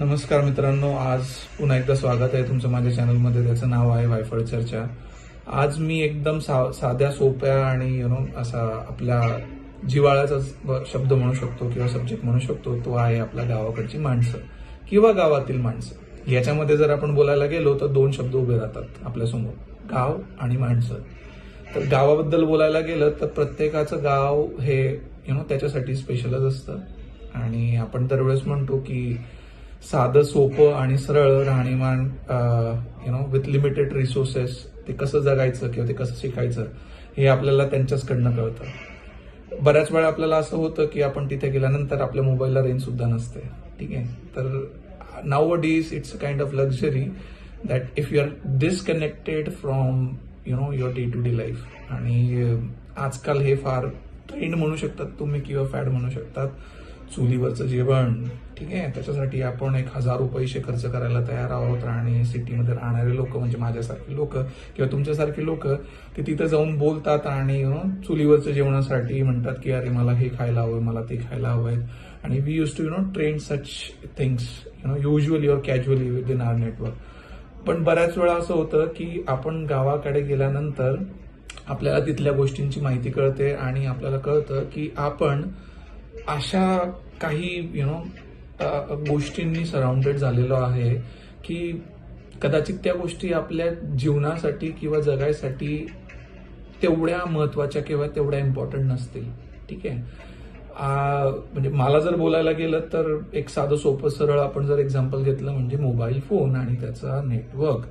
नमस्कार मित्रांनो आज पुन्हा एकदा स्वागत आहे तुमचं माझ्या चॅनलमध्ये त्याचं नाव आहे वायफळ चर्चा आज मी एकदम सा साध्या सोप्या आणि यु नो असा आपल्या जिवाळ्याचा शब्द म्हणू शकतो किंवा सब्जेक्ट म्हणू शकतो तो आहे आपल्या गावाकडची माणसं किंवा गावातील माणसं. याच्यामध्ये जर आपण बोलायला गेलो तर दोन शब्द उभे राहतात आपल्यासमोर गाव आणि माणसं. तर गावाबद्दल बोलायला गेलं तर प्रत्येकाचं गाव हे यु नो त्याच्यासाठी स्पेशलच असतं. आणि आपण दरवेळेस म्हणतो की साधं सोपं आणि सरळ राहणीमान you know with limited resources ते कसं जगायचं किंवा ते कसं शिकायचं हे आपल्याला त्यांच्याचकडनं कळतं. बऱ्याच वेळा आपल्याला असं होतं की आपण तिथे गेल्यानंतर आपल्या मोबाईलला रेंज सुद्धा नसते. ठीक आहे? तर नाव these it's a kind of luxury that if you are disconnected from you know your day to day life आणि आजकाल हे फार ट्रेंड म्हणू शकतात तुम्ही किंवा फॅड म्हणू शकतात चुलीवरचं जेवण ठीक आहे? त्याच्यासाठी आपण एक हजारो पैसे खर्च करायला तयार आहोत आणि सिटीमध्ये राहणारे लोक म्हणजे माझ्यासारखे लोक किंवा तुमच्यासारखे लोक ते तिथं जाऊन बोलतात आणि चुलीवरचं जेवणासाठी म्हणतात की अरे मला हे खायला हवं मला ते खायला हवंय. आणि we use to you know train such things you know usually or casually within our network पण बऱ्याच वेळा असं होतं की आपण गावाकडे गेल्यानंतर आपल्याला तिथल्या गोष्टींची माहिती कळते आणि आपल्याला कळतं की आपण अशा काही यु नो गोष्टींनी सराउंडेड झालेलो आहे की कदाचित त्या गोष्टी आपल्या जीवनासाठी किंवा जगायसाठी तेवढ्या महत्त्वाच्या किंवा तेवढ्या इम्पॉर्टंट नसतील. ठीक आहे? म्हणजे मला जर बोलायला गेलं तर एक साधं सोपं सरळ आपण जर एक्झाम्पल घेतलं म्हणजे मोबाईल फोन आणि त्याचा नेटवर्क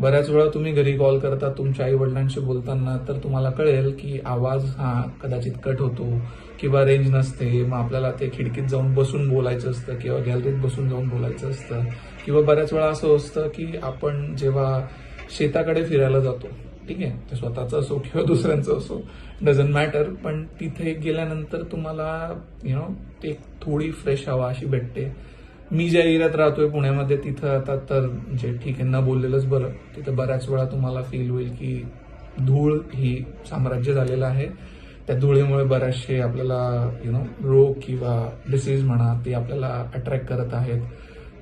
बऱ्याच वेळा तुम्ही घरी कॉल करता तुमच्या आई वडिलांशी बोलताना तर तुम्हाला कळेल की आवाज हा कदाचित कट होतो किंवा रेंज नसते. मग आपल्याला ते खिडकीत जाऊन बसून बोलायचं असतं किंवा गॅलरीत बसून जाऊन बोलायचं असतं. किंवा बऱ्याच वेळा असं असतं की आपण जेव्हा शेताकडे फिरायला जातो ठीक आहे ते स्वतःचं असो किंवा दुसऱ्यांचं असो डझंट मॅटर पण तिथे गेल्यानंतर तुम्हाला यु नो एक थोडी फ्रेश हवा अशी भेटते. मी ज्या एरियात राहतोय पुण्यामध्ये तिथं आता तर म्हणजे ठीक आहे न बोललेलंच बरं. तिथं बऱ्याच वेळा तुम्हाला फील होईल की धूळ ही साम्राज्य झालेलं आहे. त्या धुळीमुळे बऱ्याचशे आपल्याला यु नो रोग किंवा डिसीज म्हणा ते आपल्याला अट्रॅक्ट करत आहेत.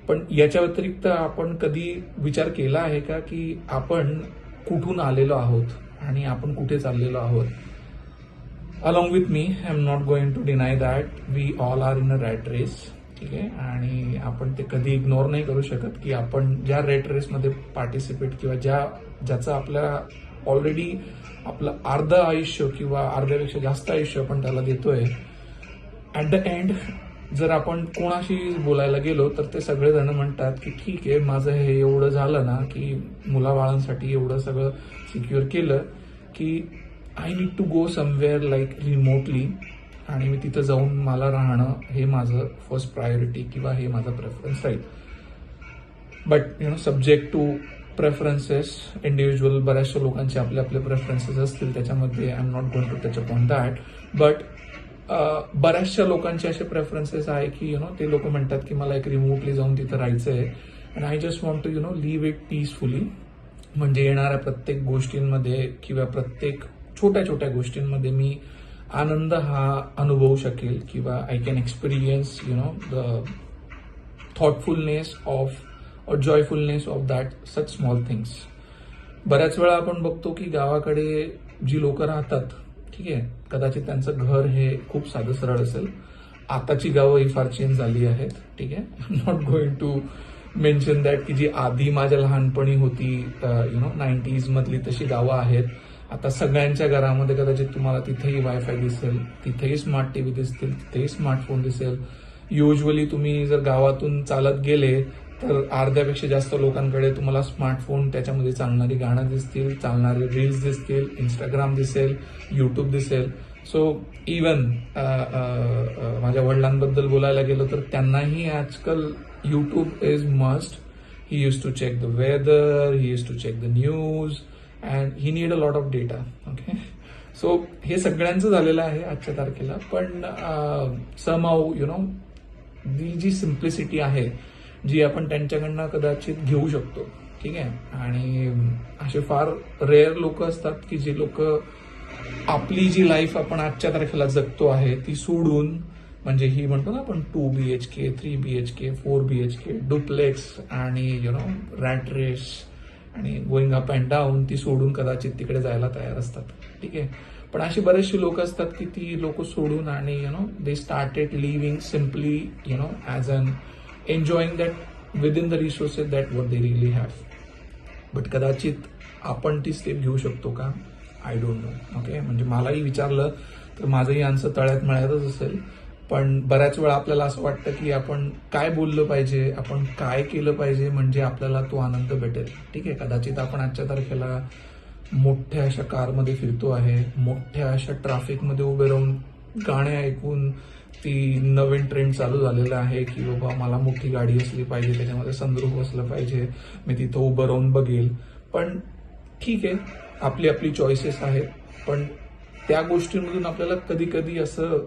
पण याच्या व्यतिरिक्त आपण कधी विचार केला आहे का की आपण कुठून आलेलो आहोत आणि आपण कुठे चाललेलो आहोत? Along with me I am not going to deny that we all are in a rat race ठीक? आहे आणि आपण ते कधी इग्नोर नाही करू शकत की आपण ज्या रेट रेसमध्ये पार्टिसिपेट किंवा ज्या ज्याचं आपल्या ऑलरेडी आपलं अर्ध आयुष्य किंवा अर्ध्यापेक्षा जास्त आयुष्य आपण त्याला देतोय. ऍट द एंड जर आपण कोणाशी बोलायला गेलो तर ते सगळेजण म्हणतात की ठीक आहे माझं हे एवढं झालं ना की मुलाबाळांसाठी एवढं सगळं सिक्युअर केलं की I need to go somewhere like remotely आणि मी तिथं जाऊन मला राहणं हे माझं फर्स्ट प्रायोरिटी किंवा हे माझं प्रेफरन्स राहील. But you know subject to preferences individual बऱ्याचशा लोकांचे आपले आपले प्रेफरन्सेस असतील त्याच्यामध्ये I am not going to touch upon that but बऱ्याचशा लोकांचे असे प्रेफरन्सेस आहे की यु नो ते लोक म्हणतात की मला एक रिमोटली जाऊन तिथं राहायचं आहे and I just want to you know live it peacefully म्हणजे येणाऱ्या प्रत्येक गोष्टींमध्ये किंवा प्रत्येक छोट्या छोट्या गोष्टींमध्ये मी आनंद हा अनुभवू शकेल किंवा I can experience you know the thoughtfulness of or joyfulness of that such small things बऱ्याच वेळा आपण बघतो की गावाकडे जी लोक राहतात ठीक आहे कदाचित त्यांचं घर हे खूप साधं सरळ असेल. आताची गावं ही फार चेंज झाली आहेत ठीक आहे. I not going to mention that की जी आधी माझ्या लहानपणी होती यु नो नाईन्टीजमधली तशी गावं आहेत. आता सगळ्यांच्या घरामध्ये कदाचित तुम्हाला तिथेही वायफाय दिसेल तिथेही स्मार्ट टीव्ही दिसतील तिथेही स्मार्टफोन दिसेल. युजली तुम्ही जर गावातून चालत गेले तर अर्ध्यापेक्षा जास्त लोकांकडे तुम्हाला स्मार्टफोन त्याच्यामध्ये चालणारी गाणं दिसतील चालणारे रील्स दिसतील इंस्टाग्राम दिसेल यूट्यूब दिसेल. सो इवन माझ्या वडिलांबद्दल बोलायला गेलं तर त्यांनाही आजकाल YouTube is must he use to check the weather he use to check the news and he need a lot of data okay so हे सगळ्यांचं झालेलं आहे आजच्या तारखेला. पण समाव यु नो दी जी सिम्प्लिसिटी आहे जी आपण त्यांच्याकडनं कदाचित घेऊ शकतो ठीक आहे? आणि असे फार रेअर लोक असतात की जे लोक आपली जी लाईफ आपण आजच्या तारखेला जगतो आहे ती सोडून म्हणजे ही म्हणतो ना आपण two B H K three B H K four B H K duplex आणि यु नो रॅट रेस आणि गोईंग अप अँड डाऊन ती सोडून कदाचित तिकडे जायला तयार असतात. ठीक आहे? पण अशी बरेचशी लोक असतात की ती लोक सोडून आणि you know they started living simply you know as an enjoying that within the resources that what they really have but कदाचित आपण ती स्टेप घेऊ शकतो का? आय डोंट नो ओके म्हणजे मलाही विचारलं तर माझंही आन्सर तळ्यात मळ्यातच असेल. पण बऱ्याच वेळा आपल्याला असं वाटतं की आपण काय बोललं पाहिजे आपण काय केलं पाहिजे म्हणजे आपल्याला तो आनंद भेटेल. ठीक आहे कदाचित आपण आजच्या तारखेला मोठ्या अशा कारमध्ये फिरतो आहे मोठ्या अशा ट्रॅफिकमध्ये उभे राहून गाणे ऐकून ती नवीन ट्रेंड चालू झालेला आहे की बाबा मला मोठी गाडी असली पाहिजे त्याच्यामध्ये संद्रूप असलं पाहिजे मी तिथं उभं राहून बघेल. पण ठीक आहे आपली आपली चॉईसेस आहेत पण त्या गोष्टींमधून आपल्याला कधी कधी असं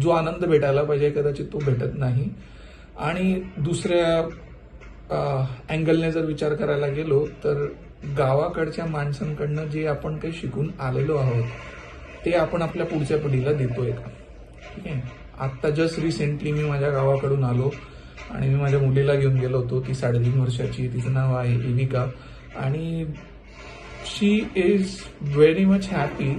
जो आनंद भेटायला पाहिजे कदाचित तो भेटत नाही. आणि दुसऱ्या अँगलने जर विचार करायला गेलो तर गावाकडच्या माणसांकडनं जे आपण काही शिकून आलेलो आहोत ते आपण आपल्या पुढच्या पिढीला देतोय. का ठीक आहे? आत्ता जस्ट रिसेंटली मी माझ्या गावाकडून आलो आणि मी माझ्या मुलीला घेऊन गेलो होतो. ती साडेतीन वर्षाची तिचं नाव आहे इविका आणि she is very much happy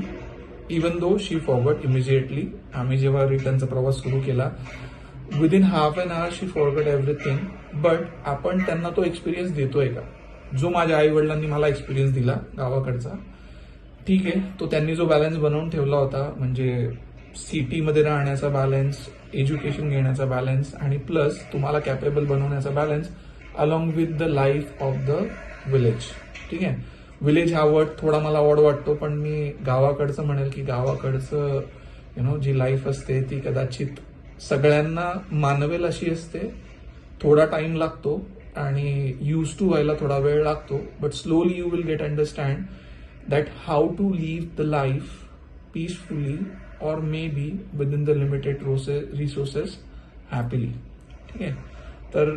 even though she forgot immediately आम्ही जेव्हा रिटर्नचा प्रवास सुरू केला within half an hour she forgot everything but आपण त्यांना तो एक्सपिरियन्स देतोय का? जो माझ्या आई वडिलांनी मला एक्सपिरियन्स दिला गावाकडचा ठीक आहे तो त्यांनी जो बॅलन्स बनवून ठेवला होता म्हणजे सिटीमध्ये राहण्याचा बॅलन्स एज्युकेशन घेण्याचा बॅलन्स आणि प्लस तुम्हाला कॅपेबल बनवण्याचा balance along with the life of the village ठीक आहे? विलेज हा वर्ड थोडा मला ऑड वाटतो पण मी गावाकडचं म्हणेल की गावाकडचं यु नो जी लाईफ असते ती कदाचित सगळ्यांना मानवेल अशी असते. थोडा टाइम लागतो आणि यूज टू व्हायला थोडा वेळ लागतो but slowly you will get understand that how to live the life peacefully और maybe within the limited resources happily ठीक आहे? तर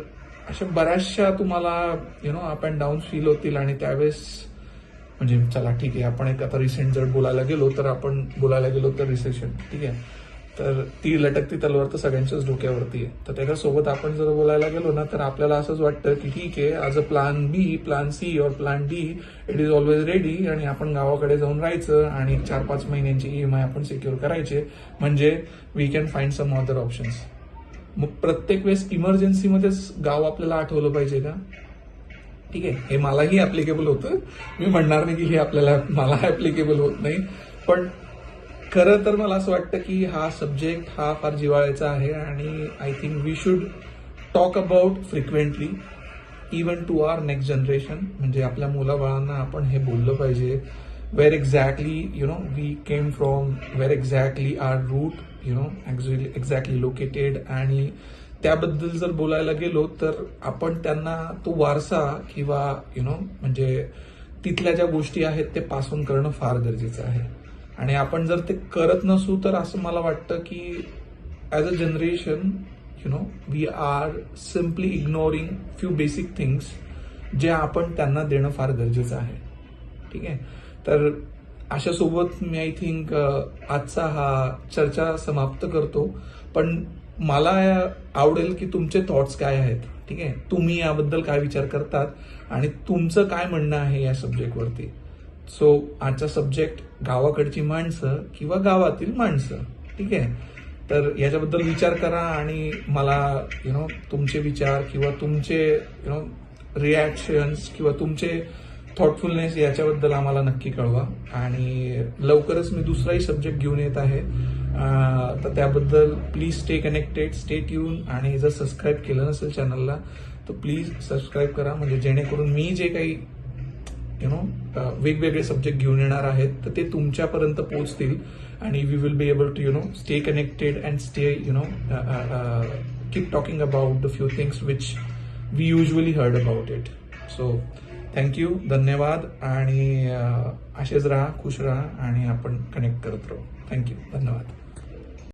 अशा बऱ्याचशा तुम्हाला you know up and down feel होतील आणि त्यावेळेस म्हणजे चला ठीक आहे आपण एक आता रिसेंट जर बोलायला गेलो तर आपण बोलायला गेलो तर रिसेशन ठीक आहे. तर ती लटकती तलवार तर सगळ्यांच्याच डोक्यावरती आहे. तर त्याच्यासोबत आपण जर बोलायला गेलो ना तर आपल्याला असंच वाटतं की ठीक आहे आज a plan B plan C और plan D it is always ready आणि आपण गावाकडे जाऊन राहायचं आणि चार पाच महिन्यांची ई एम आय आपण सिक्युअर करायचे. म्हणजे we can find some other options मग प्रत्येक वेळेस इमर्जन्सीमध्येच गाव आपल्याला आठवलं पाहिजे का ठीक आहे हे मलाही ऍप्लिकेबल होतं. मी म्हणणार नाही की हे आपल्याला मला ऍप्लिकेबल होत नाही. पण खरं तर मला असं वाटतं की हा सब्जेक्ट हा फार जिवाळ्याचा आहे आणि I think we should talk about frequently even to our next generation म्हणजे आपल्या मुलाबाळांना आपण हे बोललं पाहिजे. Where exactly you know we came from where exactly our root you know exactly located आणि त्याबद्दल जर बोलायला गेलो तर आपण त्यांना तो वारसा किंवा यु नो म्हणजे तिथल्या ज्या गोष्टी आहेत ते पासून करणं फार गरजेचं आहे. आणि आपण जर ते करत नसू तर असं मला वाटतं की as a generation you know we are simply ignoring few basic things जे आपण त्यांना देणं फार गरजेचं आहे. ठीक आहे? तर अशासोबत मी आय थिंक आजचा हा चर्चा समाप्त करतो. पण मला आवडेल की तुमचे थॉट्स काय आहेत ठीक आहे? तुम्ही याबद्दल काय विचार करतात आणि तुमचं काय म्हणणं आहे या सब्जेक्टवरती सो आजचा सब्जेक्ट गावाकडची माणसं किंवा गावातील माणसं ठीक आहे? तर याच्याबद्दल विचार करा आणि मला यु नो तुमचे विचार किंवा तुमचे यु नो रिॲक्शन्स किंवा तुमचे थॉटफुलनेस याच्याबद्दल आम्हाला नक्की कळवा. आणि लवकरच मी दुसराही सब्जेक्ट घेऊन येत आहे. तर त्याबद्दल please stay connected stay tune आणि जर सबस्क्राईब केलं नसेल चॅनलला तर प्लीज सबस्क्राईब करा. म्हणजे जेणेकरून मी जे काही यु नो वेगवेगळे सब्जेक्ट घेऊन येणार आहेत तर ते तुमच्यापर्यंत पोहोचतील. आणि we will be able to you know stay connected and stay you know keep talking about the few things which we usually heard about it so thank you धन्यवाद आणि असेच राहा खुश राहा आणि आपण कनेक्ट करत राहू. थँक्यू धन्यवाद.